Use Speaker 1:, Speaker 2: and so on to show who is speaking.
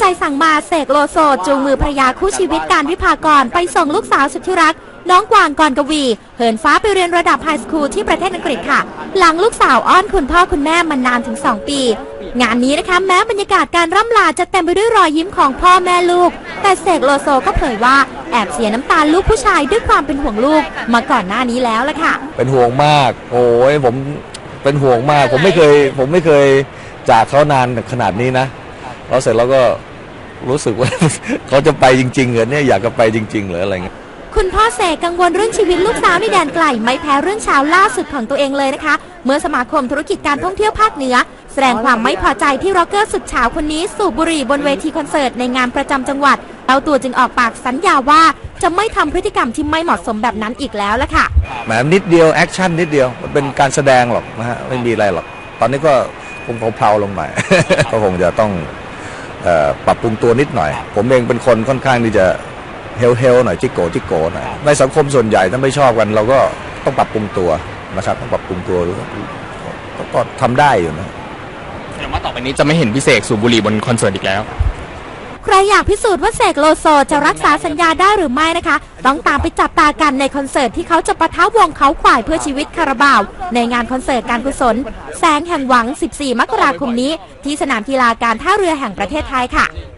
Speaker 1: ใจสั่งมาเสกโลโซจูงมือภรรยาคู่ชีวิตการวิภากร ไปส่งลูกสาวสุดที่รัก น้องกวางกรกวี เหินฟ้าไปเรียนระดับไฮสคูลที่ประเทศอังกฤษค่ะ หลังลูกสาวอ้อนคุณพ่อคุณแม่มานานถึง 2 ปี งานนี้นะคะแม้บรรยากาศการร่ำลาจะเต็มไปด้วยรอยยิ้มของพ่อแม่ลูก แต่เสกโลโซก็เผยว่าแอบเสียน้ำตาลูกผู้ชายด้วยความเป็นห่วงลูกมาก่อนหน้านี้แล้วละค่ะ
Speaker 2: เป็นห่วงมาก โอ้ยผมเป็นห่วงมาก ผมไม่เคย ผมไม่เคยจากเขานานขนาดนี้นะ แล้วเสร็จแล้วก็รู้สึกว่า เขาจะไปจริงๆเหรอเนี่ยอยากจะไปจริงๆเหรออะไรเงี้ย
Speaker 1: คุณพ่อเสกกังวลเรื่องชีวิตลูกสาวในแดนไกลไม่แพ้เรื่องเช้าล่าสุดของตัวเองเลยนะคะ เมื่อสมาคมธุรกิจการท่องเที่ยวภาคเหนือ แสดงความไม่พอใจที่ร็อกเกอร์สุดเฉาวคนนี้สูบบุหรี่บนเวทีคอนเสิร์ตในงานประจำจังหวัดเต้าตัวจึงออกปากสัญญาว่าจะไม่ทำพฤติกรรมที่ไม่เหมาะสมแบบนั้นอีกแล้วละค่ะ
Speaker 2: แหมนิดเดียวแอคชั่นนิดเดียวมันเป็นการแสดงหรอกนะฮะไม่มีอะไรหรอก ตอนนี้ก็คงเพลาๆลงหน่อยก็คงจะต้องเอ่อ ปรับปรุงตัวนิดหน่อย ผมเองเป็นคนค่อนข้างที่จะเฮลเฮลหน่อยจิโกจิโกหน่อยในสังคมส่วนใหญ่ถ้าไม่ชอบกัน เราก็ต้องปรับปรุงตัวนะครับต้องปรับปรุงตัวก็ก็ทำได้อยู่นะ
Speaker 3: แต่ว่าต่อไปนี้จะไม่เห็นพิเศษสูบบุหรี่บนคอนเสิร์ตอีกแล้ว
Speaker 1: รอยากพิสูจน์ว่าเสกโลโซจะรักษาสัญญาได้หรือไม่นะคะ ต้องตามไปจับตากันในคอนเสิร์ตที่เขาจะปะทะวงเขาขวายเพื่อชีวิตคาราบาว ในงานคอนเสิร์ตการกุศล แสงแห่งหวัง 14 มกราคมนี้ ที่สนามกีฬาการท่าเรือแห่งประเทศไทยค่ะ